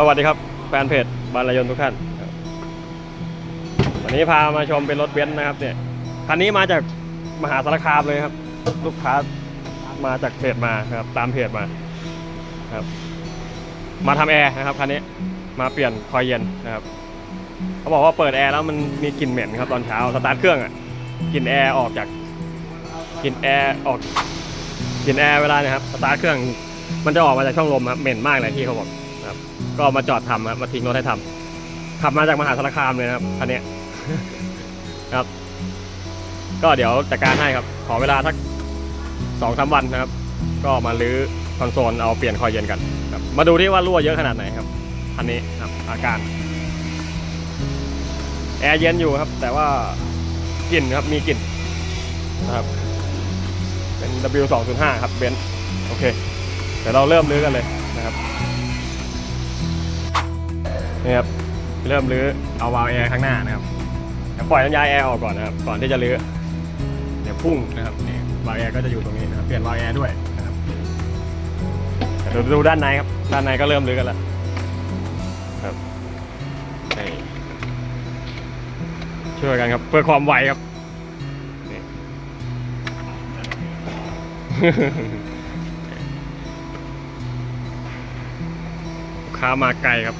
สวัสดีครับแฟนเพจบารายนทุกท่านวันนี้พามาชมเป็นรถเบนซ์นะครับเนี่ยคันนี้มาจากมหาสารคามเลยครับ ลูกค้ามาจากเพจมาครับ ตามเพจมาครับ มาทำแอร์นะครับคันนี้มาเปลี่ยนคอยเย็นนะครับเขาบอกว่าเปิดแอร์แล้วมันมีกลิ่นเหม็นครับตอนเช้าสตาร์ทเครื่องอะกลิ่นแอร์ออกจากกลิ่นแอร์ออกกลิ่นแอร์เวลาเนะครับสตาร์ทเครื่องมันจะออกมาจากช่องลมครับเหม็นมากเลยที่เขาบอก ก็มาจอดทำครับมาทิ้งรถให้ทำขับมาจากมหาสารคามเลยนะครับคันนี้ครับ ก็เดี๋ยวจัดการให้ครับ ขอเวลาสักสองสามวันนะครับ ก็มาลื้อคอนโซลเอาเปลี่ยนคอยเย็นกันครับมาดูที่ว่ารั่วเยอะขนาดไหนครับคันนี้ครับ อาการแอร์เย็นอยู่ครับ แต่ว่ากลิ่นครับมีกลิ่นนะครับ เป็น W205 ครับเบนซ์โอเค เดี๋ยวเราเริ่มลื้อกันเลย นะครับนี่ครับเริ่มลื้อเอาวาล์วแอร์ข้างหน้านะครับปล่อยน้ำยาแอร์ออกก่อนนะครับก่อนที่จะลื้อเดี๋ยวพุ่งนะครับนี่วาล์วแอร์ก็จะอยู่ตรงนี้นะครับเปลี่ยนวาล์วแอร์ด้วยนะครับเดี๋ยวดูด้านในครับด้านในก็เริ่มลื้อกันแล้วครับนี่ช่วยกันครับเพื่อความไวครับนี่ลูกค้ามาไกลครับ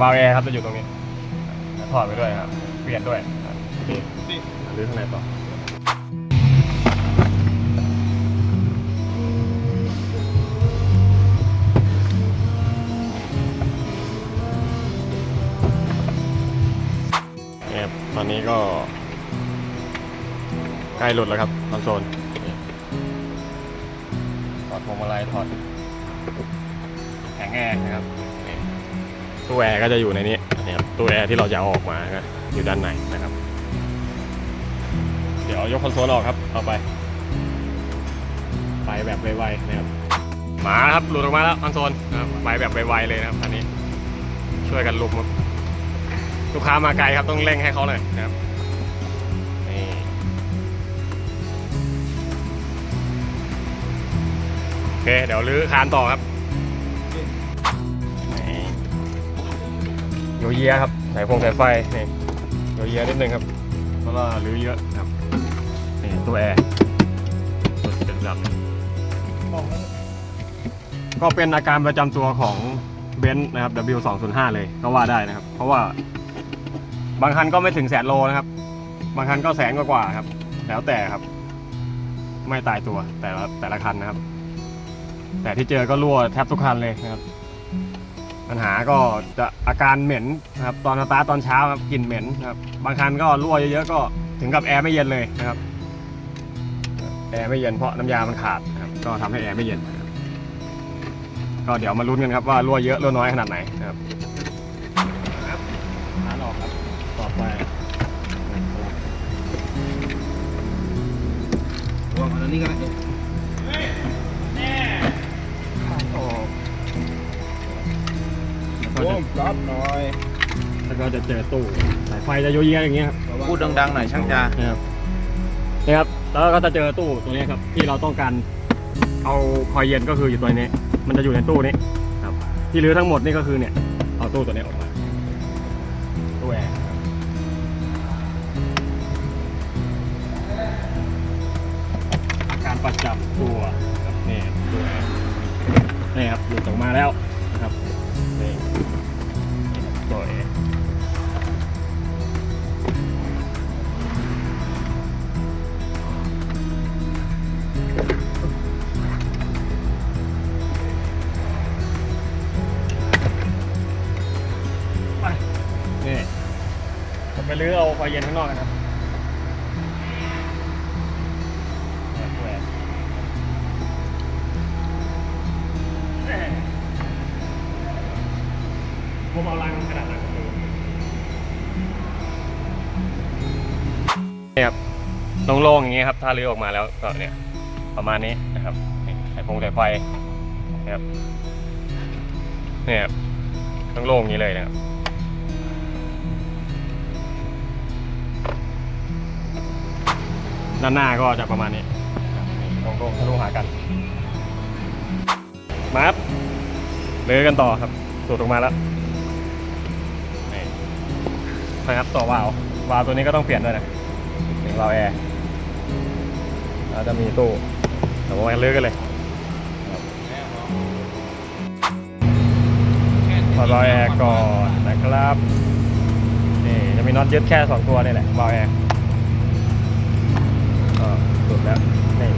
วาล์วแอร์ครับจะอยู่ตรงนี้ถอดไปด้วยครับ เปลี่ยนด้วยนี่หรือข้างในต่อเนี่ยตอนนี้ก็ ใกล้หลุดแล้วครับคอนโซลถอดพวงมาลัยถอดแผงแอร์นะครับ ตู้แอร์ก็จะอยู่ในนี้นะครับตู้แอร์ที่เราจะเอาออกมาอยู่ด้านในนะครับ เดี๋ยวยกคอนโซลออกครับเอาไป ไปแบบไวๆนะครับมาครับหลุดออกมาแล้วคอนโซลนะไปแบบไวๆเลยนะครับอันนี้ ช่วยกันลุกครับลูกค้ามาไกลครับต้องเร่งให้เขาหน่อยนะครับนี่โอเคเดี๋ยวลื้อคานต่อครับ โยเยียครับสายพงสายไฟนี่โยเยียนิดนึงครับเพราะว่าลื้อเยอะครับนี่ตัวแอร์ตัวสีดำๆก็เป็นอาการประจำตัวของเบนซ์นะครับ W205 เลยก็ว่าได้นะครับ เพราะว่า บางคันก็ไม่ถึงแสนโลนะครับ บางคันก็แสนกว่าๆครับ แล้วแต่ครับ ไม่ตายตัวแต่ละแต่ละคันนะครับ แต่ที่เจอก็รั่วแทบทุกคันเลยนะครับ ปัญหาก็จะอาการเหม็นนะครับตอนสตาร์ทตอนเช้าครับกลิ่นเหม็นนะครับบางคันก็รั่วเยอะๆก็ถึงกับแอร์ไม่เย็นเลยนะครับแอร์ไม่เย็นเพราะน้ำยามันขาดนะครับก็ทำให้แอร์ไม่เย็นก็เดี๋ยวมาลุ้นกันครับว่ารั่วเยอะรั่วน้อยขนาดไหนนะครับครับร้านออกครับต่อไปวางอันนี้กันนะ โอ้รับหน่อย แล้วก็จะเจอตู้สายไฟจะโยเยอย่างเงี้ยครับพูดดังๆหน่อยช่างจ่านะครับนี่ครับแล้วก็จะเจอตู้ตัวนี้ครับ ที่เราต้องการเอาคอยเย็นก็คืออยู่ตัวนี้ มันจะอยู่ในตู้นี้ครับ ที่รื้อทั้งหมดนี่ก็คือเนี่ยเอาตู้ตัวนี้ออกมาตู้แอร์ครับอาการประจำตัวครับนี่ตู้แอร์นี่ครับหลุดออกมาแล้ว ลื้อเอาไฟเย็นข้างนอกกันครับเนี่ยแหวนแหม่ผมเอาลังขนาดนั้นก็คือนี่ครับโล่งๆอย่างงี้ครับถ้าลื้อออกมาแล้วก็เนี่ยประมาณนี้นะครับนี่สายพงสายไฟนะครับเนี่ยครับต้องโล่งอย่างนี้เลยนะครับ ด้านหน้าก็จะประมาณนี้ตรงๆทะลุหากันมาครับเลือกันต่อครับสูดออกมาแล้วนี่นะครับต่อวาล์ววาล์วตัวนี้ก็ต้องเปลี่ยนด้วยนะถึงวาล์วแอร์เราจะมีตู้เดี๋ยวมาเลือกกันเลยถอดวาล์วแอร์ก่อนนะครับนี่จะมีน็อตยึดแค่ 2 ตัวนี่แหละวาล์วแอร์ก็ สุดแล้วนี่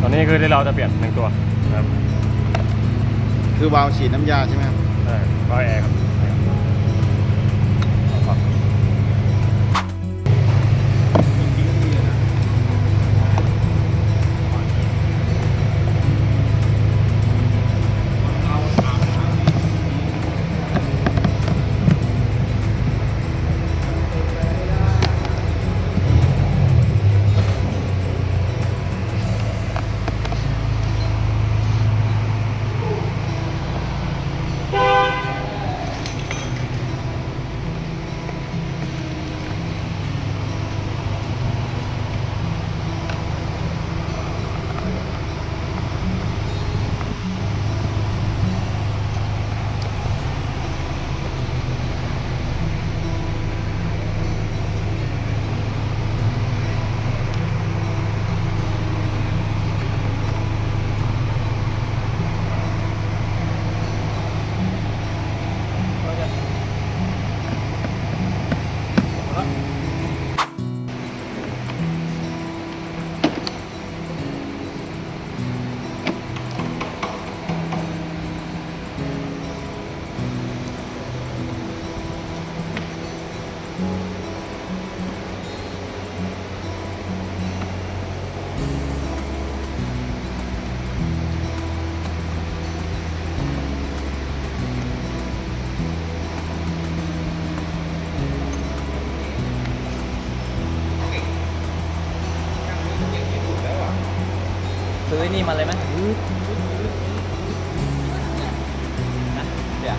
ตอนนี้คือที่เราจะเปลี่ยนหนึ่งตัวนะครับคือวาล์วฉีดน้ำยาใช่ไหมครับใช่วาล์วแอร์ครับครับ นี่มาเลยไหมนะเดี๋ยว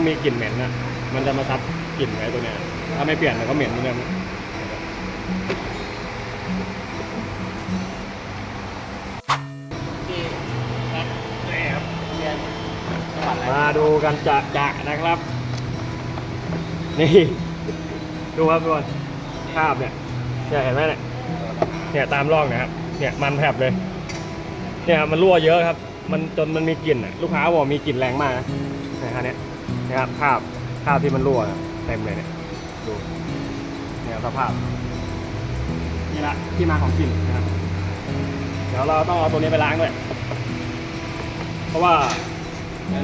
มันมีกลิ่นเหม็นนะมันจะมาซับกลิ่นไว้ตัวเนี้ยถ้าไม่เปลี่ยนมันก็เหม็นเหมือนเดิมนี่ครับเรียนจังหวัดอะไรมาดูกันจะจะนะครับ นี่ ดูครับทุกคนภาพเนี่ยเนี่ยเห็นไหมเนี่ยเนี่ยตามร่องเนะครับเนี่ยมันแผบเลย เนี่ยครับมันรั่วเยอะครับ มันจนมันมีกลิ่นอะลูกค้าบอกมีกลิ่นแรงมากนะนะฮะเนี่ย นะครับภาพภาพที่มันรั่วเต็มเลยเนี่ยดูเนี่ยสภาพนี่ละที่มาของกลิ่นนะครับเดี๋ยวเราต้องเอาตัวนี้ไปล้างด้วยเพราะว่า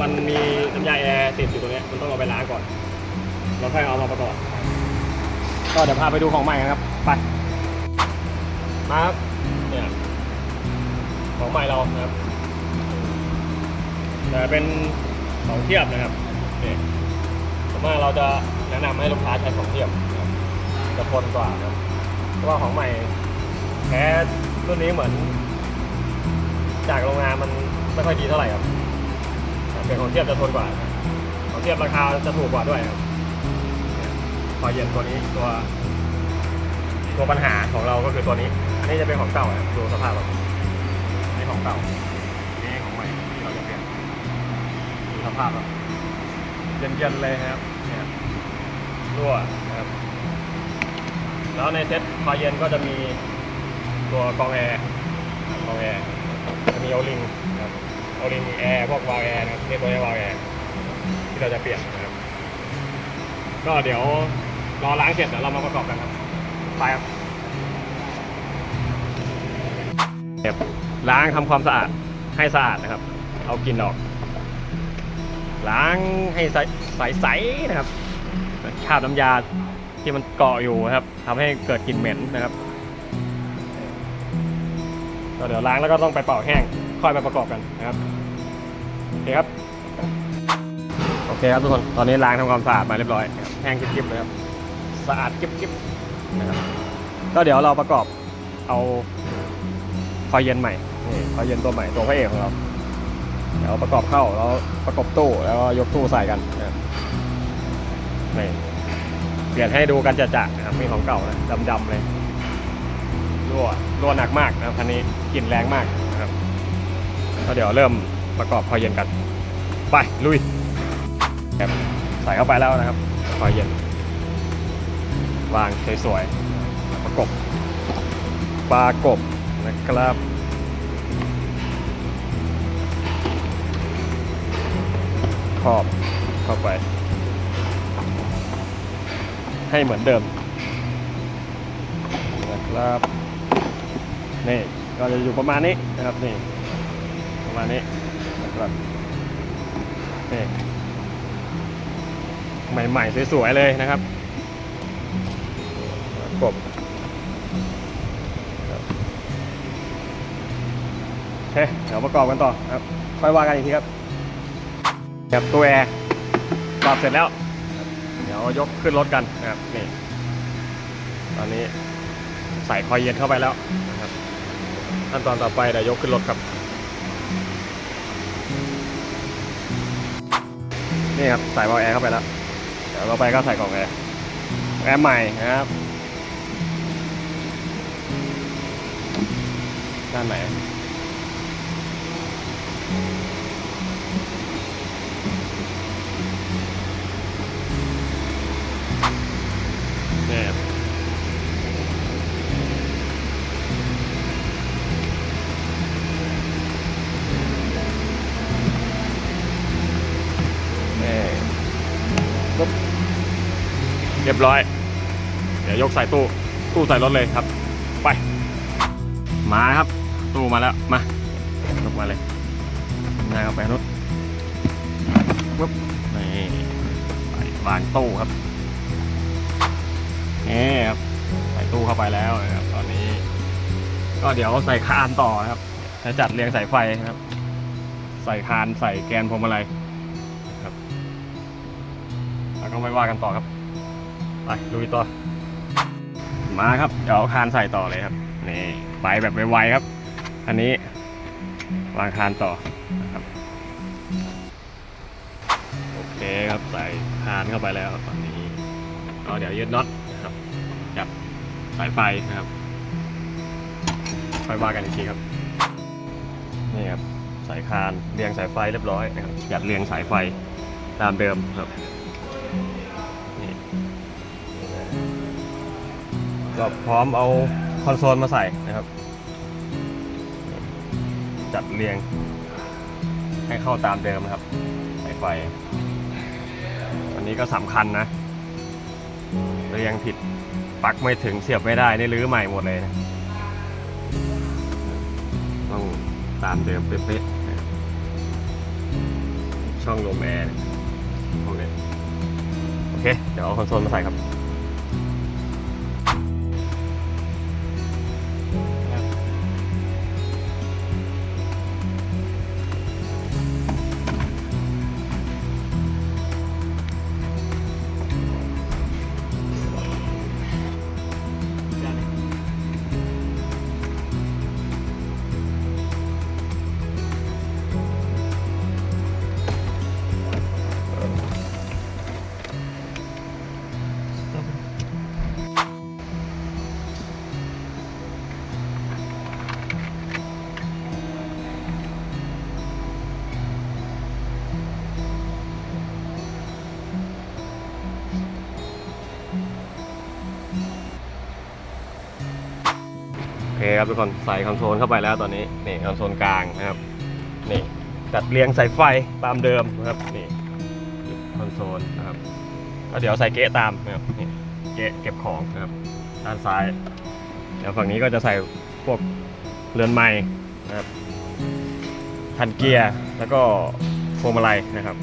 มันมีน้ำยาแอร์ติดอยู่ตรงนี้มันต้องเอาไปล้างก่อนแล้วค่อยเอามาประกอบก็เดี๋ยวพาไปดูของใหม่กันครับ ไปมาครับเนี่ยของใหม่เรานะครับแต่เป็นของเทียบนะครับ นี่ส่วนมากเราจะแนะนำให้ลูกค้าใช้ของเทียบนะครับจะทนกว่าครับเพราะว่าของใหม่แท้รุ่นนี้เหมือน จากโรงงานมันไม่ค่อยดีเท่าไหร่ครับเป็นของเทียบจะทนกว่าครับของเทียบราคาจะถูกกว่าด้วยครับเนี่ยพอเย็นตัวนี้ตัวตัวปัญหาของเราก็คือตัวนี้ อันนี้จะเป็นของเก่าครับดูสภาพแบบอันนี้ของเก่าอันนี้ของใหม่ที่เราจะเปลี่ยนดูสภาพแบบ ย็นๆเลยครับเนี่ยรั่วนะครับแล้วในเซ็ตพอเย็นก็จะมีตัวกองแอร์กองแอร์จะมีโอลิงครับโอลิงแอร์พวกวาล์วแอร์นะครับนี่ตัวนี้วาล์วแอร์ที่เราจะเปลี่ยนนะครับ ก็เดี๋ยวรอล้างเสร็จเดี๋ยวเรามาประกอบกันครับไปครับเก็บล้างทำความสะอาดให้สะอาดนะครับ เอากลินออก ล้างให้ใสใสๆนะครับคราบน้ำยาที่มันเกาะอยู่นะครับทำให้เกิดกลิ่นเหม็นนะครับก็เดี๋ยวล้างแล้วก็ต้องไปเป่าแห้งค่อยมาประกอบกันนะครับโอเคครับโอเคครับทุกคนตอนนี้ล้างทำความสะอาดมาเรียบร้อยแห้งกิ๊บๆเลยครับสะอาดกิ๊บๆนะครับก็เดี๋ยวเราประกอบเอาคอยเย็นใหม่นี่คอยเย็นตัวใหม่ตัวพระเอกของเรา เดี๋ยวประกอบเข้าแล้วประกอบตู้แล้วก็ยกตู้ใส่กันนะครับนี่เปลี่ยนให้ดูกันจะๆนะครับมีของเก่านะดำๆเลยรั่วรั่วหนักมากนะครับคันนี้กลิ่นแรงมากนะครับก็เดี๋ยวเริ่มประกอบคอยเย็นกัน ไปลุยครับใส่เข้าไปแล้วนะครับคอยเย็น วางสวยๆประกบปลากบนะครับ รอบเข้าไป ให้เหมือนเดิมนะครับนี่ก็จะอยู่ประมาณนี้นะครับนี่ประมาณนี้นะครับนี่ใหม่ๆสวยๆเลยนะครับกบครับโอเคเดี๋ยวประกอบกันต่อครับค่อยว่ากันอีกทีครับ ครับตัวแอร์ปรับเสร็จแล้ว เดี๋ยวยกขึ้นรถกันนะครับนี่ตอนนี้ใส่คอยเย็นเข้าไปแล้วขั้นตอนต่อไปเดี๋ยวยกขึ้นรถครับ นี่ครับใส่วาล์วแอร์เข้าไปแล้วเดี๋ยวต่อไปก็ใส่กล่องแอร์แอร์ใหม่นะครับด้านไหน ยบร้อย เดี๋ยวยกใส่ตู้ ตู้ใส่รถเลยครับ ไป มาครับ ตู้มาแล้ว มายกมาเลยนายเอาไปนุดปุ๊บนี่ใส่วางตู้ครับนี่ครับใส่ตู้เข้าไปแล้วนะครับ ตอนนี้ ก็เดี๋ยวใส่คานต่อนะครับจะจัดเรียงสายไฟนะครับ ใส่คานใส่แกนพวงมาลัยแล้วก็ไม่ว่ากันต่อครับ ไปลุยต่อ มาครับเดี๋ยวเอาคานใส่ต่อเลยครับนี่ไปแบบไวๆครับ อันนี้วางคานต่อนะครับโอเคครับใส่คานเข้าไปแล้วครับตอนนี้ก็เดี๋ยวยืดน็อตนะครับจับสายไฟนะครับค่อยว่ากันอีกทีครับนี่ครับสายคานเรียงสายไฟเรียบร้อยนะครับจัดเรียงสายไฟตามเดิมครับ ก็พร้อมเอาคอนโซลมาใส่นะครับ จัดเรียง ให้เข้าตามเดิมนะครับสายไฟอันนี้ก็สำคัญนะ เรียงผิดปักไม่ถึงเสียบไม่ได้ นี่รื้อใหม่หมดเลยนะต้องตามเดิมเป๊ะๆช่องลมแอร์เนี่ยพวกนี้โอเค เดี๋ยวเอาคอนโซลมาใส่ครับ ทุกคนใส่คอนโซลเข้าไปแล้วตอนนี้นี่คอนโซลกลางนะครับนี่จัดเรียงสายไฟตามเดิมนะครับนี่คอนโซลนะครับก็เดี๋ยวใส่เกะตามนะครับนี่เกะเก็บของนะครับด้านซ้ายเดี๋ยวฝั่งนี้ก็จะใส่พวกเรือนไม้นะครับคันเกียร์แล้วก็พวงมาลัยนะครับ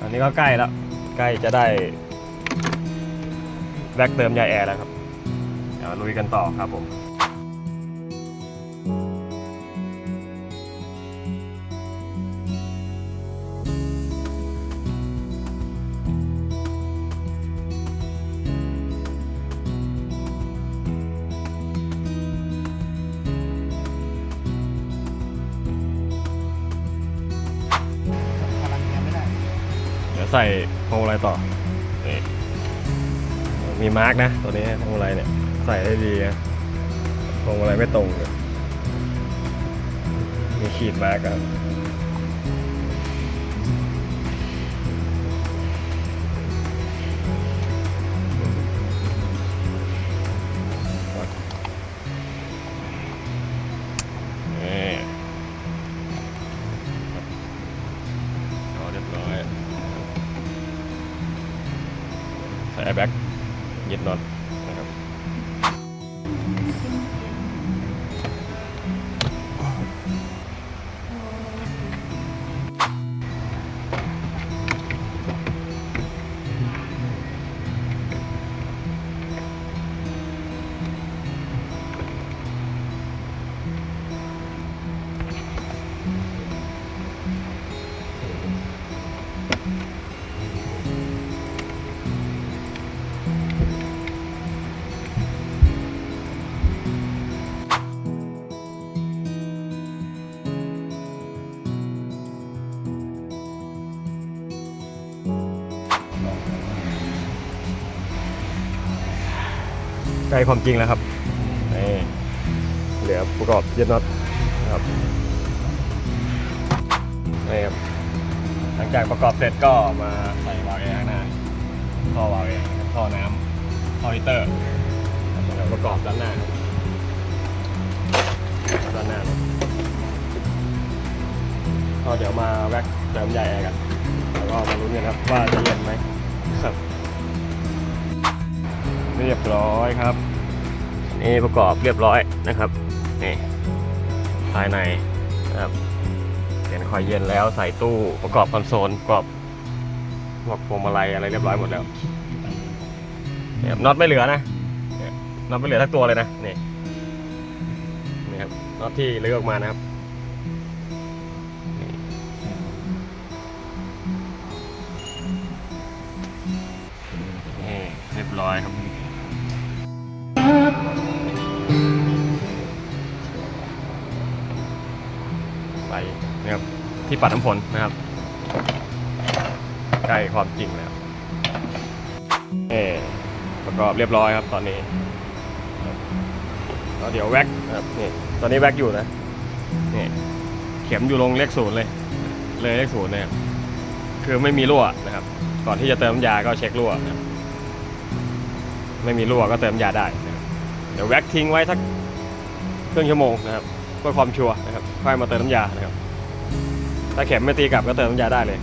อันนี้ก็ใกล้แล้วใกล้จะได้แบ็กเติมยาแอร์แล้วครับ ดี๋ยวลุยกันต่อครับผมใส่พวงมาลัยต่อ มีมาร์กนะ ตัวนี้พวงมาลัยเนี่ย ใส่ได้ดีนะพวงอะไรไม่ตรงเลยมีขีดมาร์กครับ ใกล้ความจริงแล้วครับนี่เหลือประกอบยึดน็อตนะครับนี่ครับหลังจากประกอบเสร็จก็มาใส่วาล์วแอร์ข้างหน้าท่อวาล์วแอร์ท่อน้ำท่อฮีเตอร์แล้วประกอบด้านหน้าครับด้านหน้ารถก็เดี๋ยวมาแว็กเติมใหญ่แอร์กันแล้วก็มาลุ้นกันครับว่าจะเย็นไหม เรียบร้อยครับ นี่ประกอบเรียบร้อยนะครับนี่ภายในนะครับเปลี่ยนคอยเย็นแล้วใส่ตู้ประกอบคอนโซลประกอบพวกพวงมาลัยอะไรเรียบร้อยหมดแล้วเนี่ยน็อตไม่เหลือนะเนี่ยน็อตไม่เหลือทั้งตัวเลยนะนี่นี่ครับน็อตที่เลือกออกมานะครับนี่เรียบร้อยครับ นะครับที่ปัดน้ำฝนนะครับใกล้ความจริงแล้วเออประกอบเรียบร้อยครับตอนนี้ครับแล้วเดี๋ยวแว็กนะครับนี่ตอนนี้แว็กอยู่นะนี่เข็มอยู่ลงเลขศูนย์เลย เลยเลขศูนย์นะครับคือไม่มีรั่วนะครับ ก่อนที่จะเติมน้ำยาก็เช็ครั่วนะไม่มีรั่วก็เติมยาได้นะเดี๋ยวแว็กทิ้งไว้สักครึ่งชั่วโมงนะครับเพื่อความชัวร์นะครับค่อยมาเติมน้ำยานะครับ ถ้าเข็มไม่ตีกลับก็เติมน้ำยาได้เลย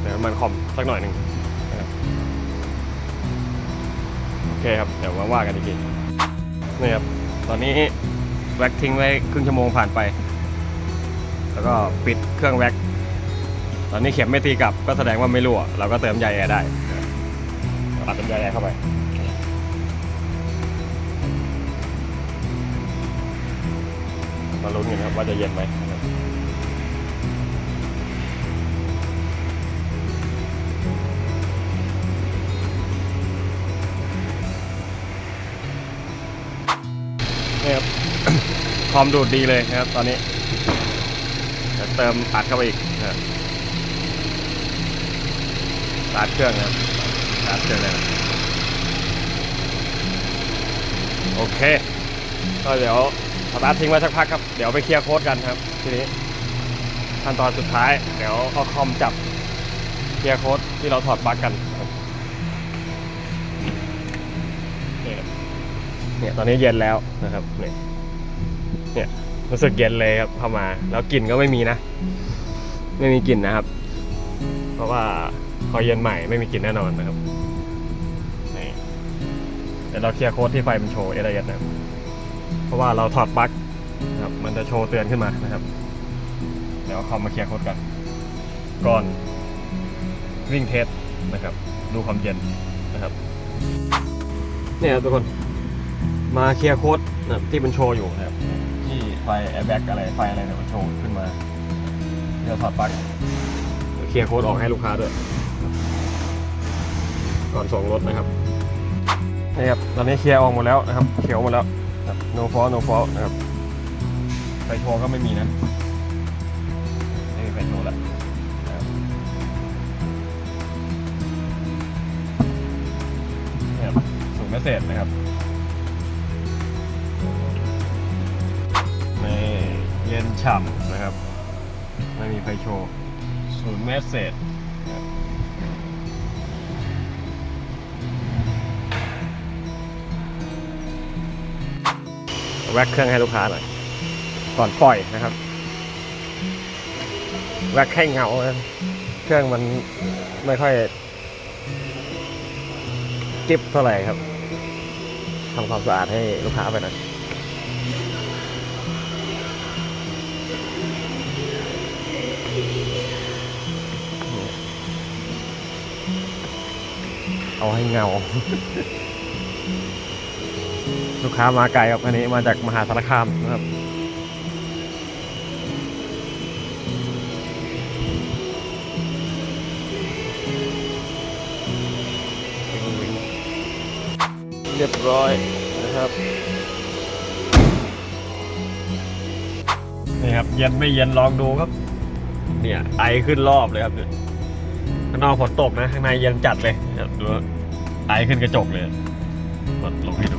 เดี๋ยวมันคอมสักหน่อยหนึ่งโอเคครับ เดี๋ยวมาว่ากันอีกทีนี่ครับ ตอนนี้แว็กทิ้งไว้ครึ่งชั่วโมงผ่านไป แล้วก็ปิดเครื่องแว็ก ตอนนี้เข็มไม่ตีกลับก็แสดงว่าไม่รั่ว เราก็เติมน้ำยาแอร์ได้นะครับตัดน้ำยาแอร์เข้าไปมาลุ้นกันครับว่าจะเย็นไหม นะครับครับความดูดดีเลยนะครับ ตอนนี้จะเติมอัดเข้าไปอีกนะครับสตาร์ทเครื่องนะครับสตาร์ทเครื่องเลยนะโอเค ก็เดี๋ยวสตาร์ททิ้งไว้สักพักครับ เดี๋ยวไปเคลียร์โค้ดกันครับ ทีนี้ขั้นตอนสุดท้าย เดี๋ยวเอาคอมจับเคลียร์โค้ดที่เราถอดปลั๊กกันครั เนี่ยตอนนี้เย็นแล้วนะครับเนี่ยเนี่ยรู้สึกเย็นเลยครับเข้ามา แล้วกลิ่นก็ไม่มีนะ ไม่มีกลิ่นนะครับ เพราะว่าคอยเย็นใหม่ไม่มีกลิ่นแน่นอนนะครับนี่เดี๋ยวเราเคลียร์โค้ดที่ไฟมันโชว์เอเนะครับเพราะว่าเราถอดปลั๊กนะครับมันจะโชว์เตือนขึ้นมานะครับ เดี๋ยวเอาคอมมาเคลียร์โค้ดกันก่อนวิ่งเทสนะครับ ดูความเย็นนะครับ เนี่ยครับทุกคน มาเคลียร์โค้ดนะที่มันโชว์อยู่นะครับที่ไฟแอร์แบ็กอะไรไฟอะไรเนี่ยมันโชว์ขึ้นมาเดี๋ยวถอดปลั๊กเคลียร์โค้ดออกให้ลูกค้าด้วย ก่อนส่งรถนะครับนี่ครับตอนนี้เคลียร์ออกหมดแล้วนะครับเขียวหมดแล้ว no fault no fault นะครับไฟโชว์ก็ไม่มีนะไม่มีไฟโชว์ละนี่ครับส่งเมสเซจนะครับ เย็นฉ่ำนะครับ ไม่มีไฟโชว์ศูนย์เมสเซจแว็กเครื่องให้ลูกค้าหน่อย ก่อนปล่อยนะครับ แว็กให้เงานะเครื่องมันไม่ค่อยจิบเท่าไหร่ครับทำความสะอาดให้ลูกค้าไปหน่อย เอาให้เงา ลูกค้ามาไกลครับอันนี้มาจากมหาสารคามนะครับเรียบร้อยนะครับ นี่ครับ เย็นไม่เย็นลองดูครับ เนี่ยไอขึ้นรอบเลยครับเนี่ยข้างนอกฝนตกนะ ข้างในเย็นจัดเลยนะครับดูว่า ไอขึ้นกระจกเลยกดลงให้ดู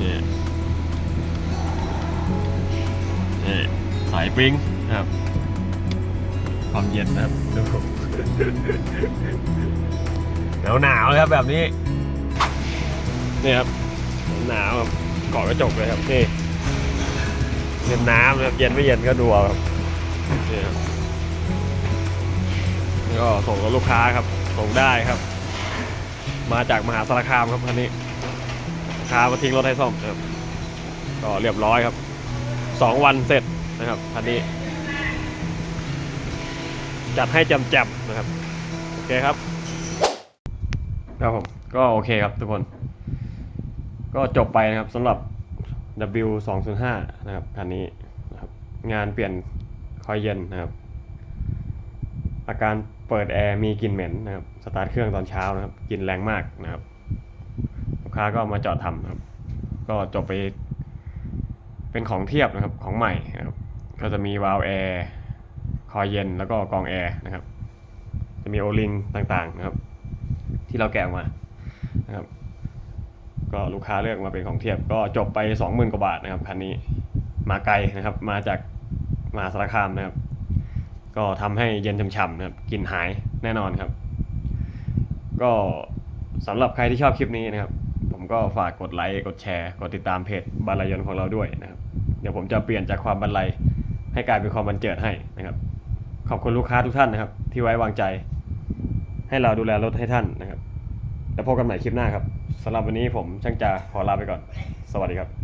นี่นี่สายปริ้งนะครับ ความเย็นนะครับดูหนาวหนาวเลยครับแบบนี้นี่ครับหนาวครับเกาะกระจกเลยครับนี่เย็นน้ำนะครับเย็นไม่เย็นก็ดูครับนี่ครับนี่ก็ส่งกับลูกค้าครับส่งได้ครับ มาจากมหาสารคามครับคันนี้คามาทิ้งรถให้ซ่อมครับ ก็เรียบร้อยครับสองวันเสร็จนะครับคันนี้ จัดให้จำๆนะครับ โอเคครับครับผมก็โอเคครับทุกคน ก็จบไปนะครับสำหรับ W 2 0 5นะครับคันนี้นะครับงานเปลี่ยนคอยเย็นนะครับ อาการเปิดแอร์มีกลิ่นเหม็นนะครับ สตาร์ทเครื่องตอนเช้านะครับ กินแรงมากนะครับ ลูกค้าก็เอามาจอดทำครับ ก็จบไป เป็นของเทียบนะครับของใหม่นะครับ ก็จะมีวาล์วแอร์คอยเย็นแล้วก็กองแอร์นะครับ จะมีโอลิงต่างๆนะครับ ที่เราแกะมานะครับ ก็ลูกค้าเลือกมาเป็นของเทียบ ก็จบไป 20,000กว่าบาทนะครับคันนี้มาไกลนะครับ มาจากมาสารคามนะครับ ก็ทำให้เย็นช่ำๆนะครับกลินหายแน่นอนครับ ก็สำหรับใครที่ชอบคลิปนี้นะครับ ผมก็ฝากกดไลค์กดแชร์กดติดตามเพจบรรลัยนของเราด้วยนะครับ เดี๋ยวผมจะเปลี่ยนจากความบรรลัยให้กลายเป็นความบันเจิดให้นะครับ ขอบคุณลูกค้าทุกท่านนะครับ ที่ไว้วางใจ ให้เราดูแลรถให้ท่านนะครับแล้วพบกันใหม่คลิปหน้าครับสำหรับวันนี้ผมช่างจาขอลาไปก่อน สวัสดีครับ